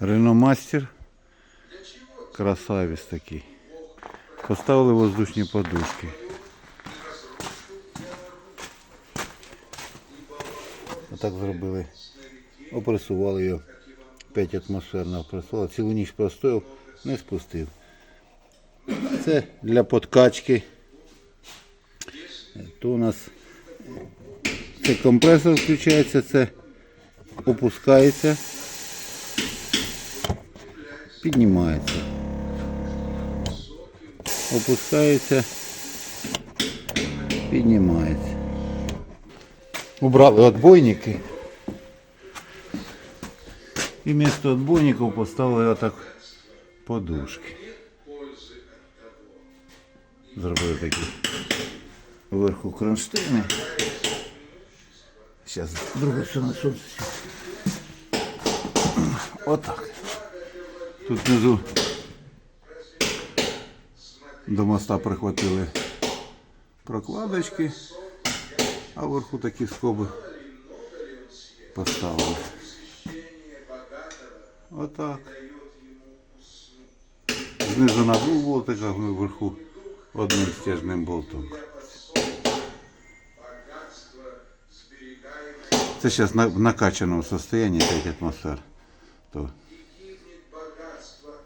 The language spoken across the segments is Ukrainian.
Реномастер. Красавець такий. Поставили воздушні подушки. Отак зробили. Опресували його. 5 атмосферно опресували. Цілу ніч простояв, не спустив. Це для подкачки. То у нас це компресор включається, це опускається, піднімається. Опускається, піднімається. Убрали отбойники. І вместо отбойників поставили отак подушки. Зробили такі вверху кронштейни. Сейчас другу все на сонце. Отак. Тут внизу до моста прихватили прокладочки, а вверху такі скоби поставили. Отак. Знизу на двох болтиках, ми вверху одним стяжним болтом. Це зараз в накачаному состоянии 5 атмосфер,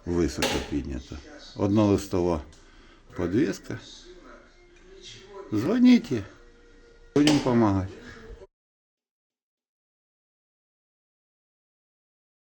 високо піднято. Однолистова подвеска. Звоните, будемо допомагати.